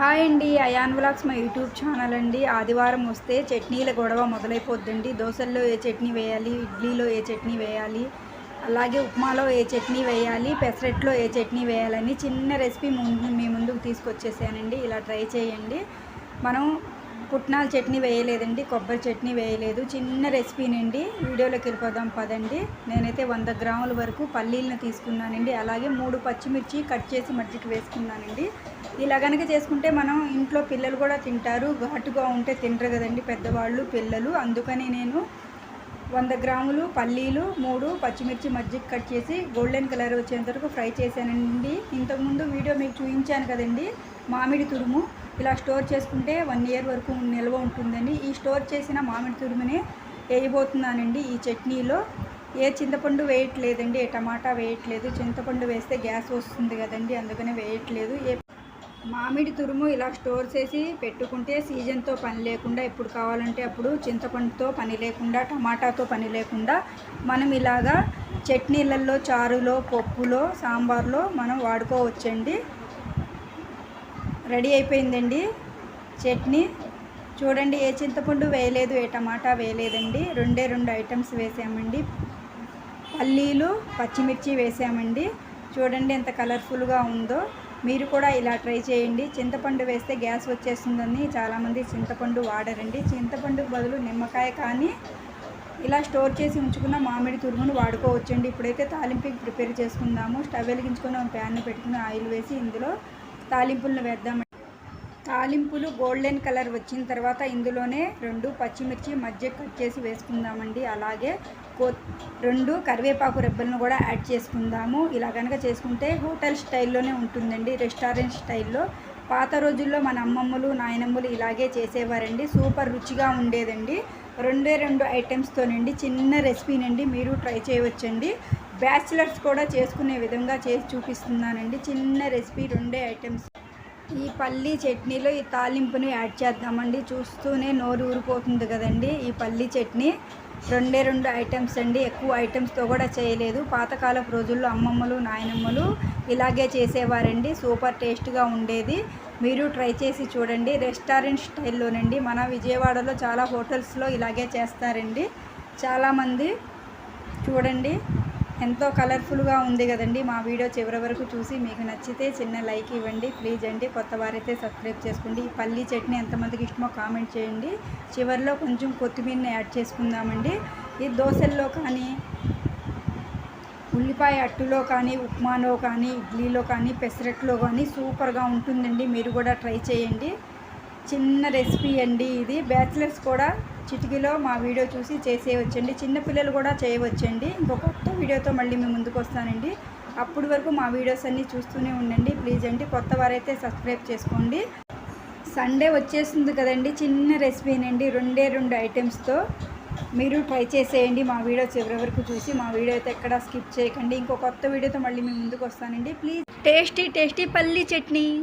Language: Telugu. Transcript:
హాయ్ అండి అయాన్ వ్లాగ్స్ మా యూట్యూబ్ ఛానల్ అండి. ఆదివారం వస్తే చట్నీల గొడవ మొదలైపోద్దండి. దోశల్లో ఏ చట్నీ వేయాలి ఇడ్లీలో ఏ చట్నీ వేయాలి అలాగే ఉప్మాలో ఏ చట్నీ వేయాలి పెసరెట్లో ఏ చట్నీ వేయాలని చిన్న రెసిపీ ముందు మీ ముందుకు తీసుకొచ్చేసానండి. ఇలా ట్రై చేయండి. మనం పుట్నాల చట్నీ వేయలేదండి కొబ్బరి చట్నీ వేయలేదు. చిన్న రెసిపీనండి వీడియోలోకి వెళ్ళిపోదాం పదండి. నేనైతే వంద గ్రాముల వరకు పల్లీలను తీసుకున్నానండి. అలాగే మూడు పచ్చిమిర్చి కట్ చేసి మజ్జిగ వేసుకున్నానండి. ఇలా కనుక చేసుకుంటే మనం ఇంట్లో పిల్లలు కూడా తింటారు. ఘాటుగా ఉంటే తినరు కదండి పెద్దవాళ్ళు పిల్లలు. అందుకని నేను వంద గ్రాములు పల్లీలు మూడు పచ్చిమిర్చి మజ్జిగ కట్ చేసి గోల్డెన్ కలర్ వచ్చేంత వరకు ఫ్రై చేశానండి. ఇంతకుముందు వీడియో మీకు చూపించాను కదండి. మామిడి తురుము. ఇలా స్టోర్ చేసుకుంటే వన్ ఇయర్ వరకు నిల్వ ఉంటుందండి ఈ స్టోర్ చేసిన మామిడి తురుమునే వేయబోతున్నానండి ఈ చట్నీలో. ఏ చింతపండు వేయట్లేదండి ఏ టమాటా వేయట్లేదు. చింతపండు వేస్తే గ్యాస్ వస్తుంది కదండి అందుకనే వేయట్లేదు. ఏ మామిడి తురుము ఇలా స్టోర్ చేసి పెట్టుకుంటే సీజన్తో పని లేకుండా ఎప్పుడు కావాలంటే అప్పుడు చింతపండుతో పని లేకుండా టమాటాతో పని లేకుండా మనం ఇలాగా చట్నీలలో చారులో పప్పులో సాంబార్లో మనం వాడుకోవచ్చండి. రెడీ అయిపోయిందండి చట్నీ. చూడండి ఏ చింతపండు వేయలేదు ఏ టమాటా వేయలేదండి. రెండే రెండు ఐటమ్స్ వేసామండి. పల్లీలు పచ్చిమిర్చి వేసామండి. చూడండి ఎంత కలర్ఫుల్గా ఉందో. మీరు కూడా ఇలా ట్రై చేయండి. చింతపండు వేస్తే గ్యాస్ వచ్చేస్తుందని చాలామంది చింతపండు వాడరండి. చింతపండు బదులు నిమ్మకాయ కానీ ఇలా స్టోర్ చేసి ఉంచుకున్న మామిడి తురుమును వాడుకోవచ్చండి. ఇప్పుడైతే తాలింపుకి ప్రిపేర్ చేసుకుందాము. స్టవ్ వెలిగించుకొని ఒక ప్యాన్ పెట్టుకుని ఆయిల్ వేసి ఇందులో తాలింపులను వేద్దాం తాలింపులు గోల్డెన్ కలర్ వచ్చిన తర్వాత ఇందులోనే రెండు పచ్చిమిర్చి మధ్య కట్ చేసి వేసుకుందామండి. అలాగే కో రెండు కరివేపాకు రెబ్బలను కూడా యాడ్ చేసుకుందాము. ఇలా కనుక చేసుకుంటే హోటల్ స్టైల్లోనే ఉంటుందండి రెస్టారెంట్ స్టైల్లో. పాత రోజుల్లో మన అమ్మమ్మలు నాయనమ్మలు ఇలాగే చేసేవారండి. సూపర్ రుచిగా ఉండేదండి. రెండే రెండు ఐటమ్స్తోనండి చిన్న రెసిపీనండి మీరు ట్రై చేయవచ్చండి. బ్యాచిలర్స్ కూడా చేసుకునే విధంగా చేసి చూపిస్తున్నానండి. చిన్న రెసిపీ రెండే ఐటమ్స్. ఈ పల్లీ చట్నీలో ఈ తాలింపుని యాడ్ చేద్దామండి. చూస్తూనే నోరు ఊరిపోతుంది కదండి ఈ పల్లీ చట్నీ. రెండే రెండు ఐటమ్స్ అండి. ఎక్కువ ఐటమ్స్తో కూడా చేయలేదు. పాతకాలపు రోజుల్లో అమ్మమ్మలు నాయనమ్మలు ఇలాగే చేసేవారండి. సూపర్ టేస్ట్గా ఉండేది. మీరు ట్రై చేసి చూడండి. రెస్టారెంట్ స్టైల్లోనండి. మన విజయవాడలో చాలా హోటల్స్లో ఇలాగే చేస్తారండి. చాలామంది చూడండి. ఎంతో కలర్ఫుల్గా ఉంది కదండి మా వీడియో చివరి వరకు చూసి మీకు నచ్చితే చిన్న లైక్ ఇవ్వండి. ప్లీజ్ అండి కొత్త వారైతే సబ్స్క్రైబ్ చేసుకోండి. ఈ పల్లీ చట్నీ ఎంతమందికి ఇష్టమో కామెంట్ చేయండి. చివరిలో కొంచెం కొత్తిమీరని యాడ్ చేసుకుందామండి. ఈ దోశల్లో కానీ ఉల్లిపాయ అట్టులో కానీ ఉప్మాలో కానీ ఇడ్లీలో కానీ పెసరట్లో కానీ సూపర్గా ఉంటుందండి. మీరు కూడా ట్రై చేయండి. చిన్న రెసిపీ అండి ఇది. బ్యాచిలర్స్ కూడా చిటికీలో మా వీడియో చూసి చేసేయవచ్చండి చిన్నపిల్లలు కూడా చేయవచ్చండి. ఇంకో కొత్త వీడియోతో మళ్ళీ మేము ముందుకు వస్తానండి. అప్పటి వరకు మా వీడియోస్ అన్నీ చూస్తూనే ఉండండి. ప్లీజ్ అండి కొత్త వారైతే సబ్స్క్రైబ్ చేసుకోండి. సండే వచ్చేస్తుంది కదండి చిన్న రెసిపీనండి. రెండే రెండు ఐటమ్స్తో మీరు ట్రై చేసేయండి మా వీడియో చివరి వరకు చూసి. మా వీడియో అయితే ఎక్కడ స్కిప్ చేయకండి. ఇంకో కొత్త వీడియోతో మళ్ళీ మేము ముందుకు వస్తానండి. ప్లీజ్. టేస్టీ టేస్టీ పల్లీ చట్నీ.